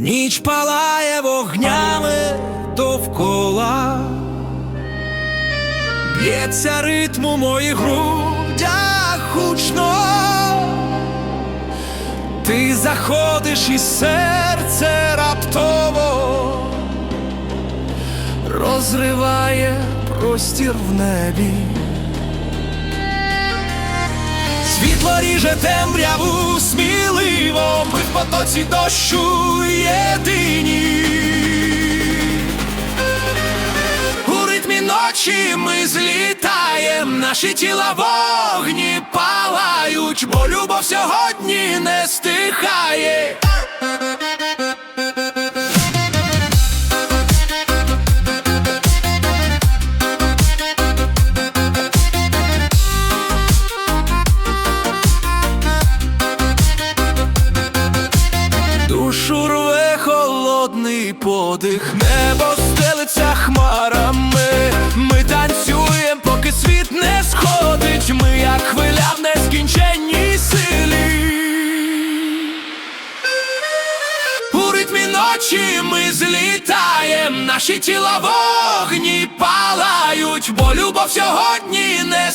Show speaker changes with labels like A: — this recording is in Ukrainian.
A: Ніч палає вогнями довкола, б'ється ритм у моїх грудях гучно. Ти заходиш і серце раптово розриває простір в небі. Світло ріже темряву потоці дощу єдині. У ритмі ночі ми злітаєм, наші тіла вогні палають, бо любов сьогодні не. Душу рве холодний подих, небо стелиться хмарами. Ми танцюємо, поки світ не сходить. Ми, як хвиля в нескінченній силі. У ритмі ночі ми злітаєм, наші тіла вогні палають, бо любов сьогодні не.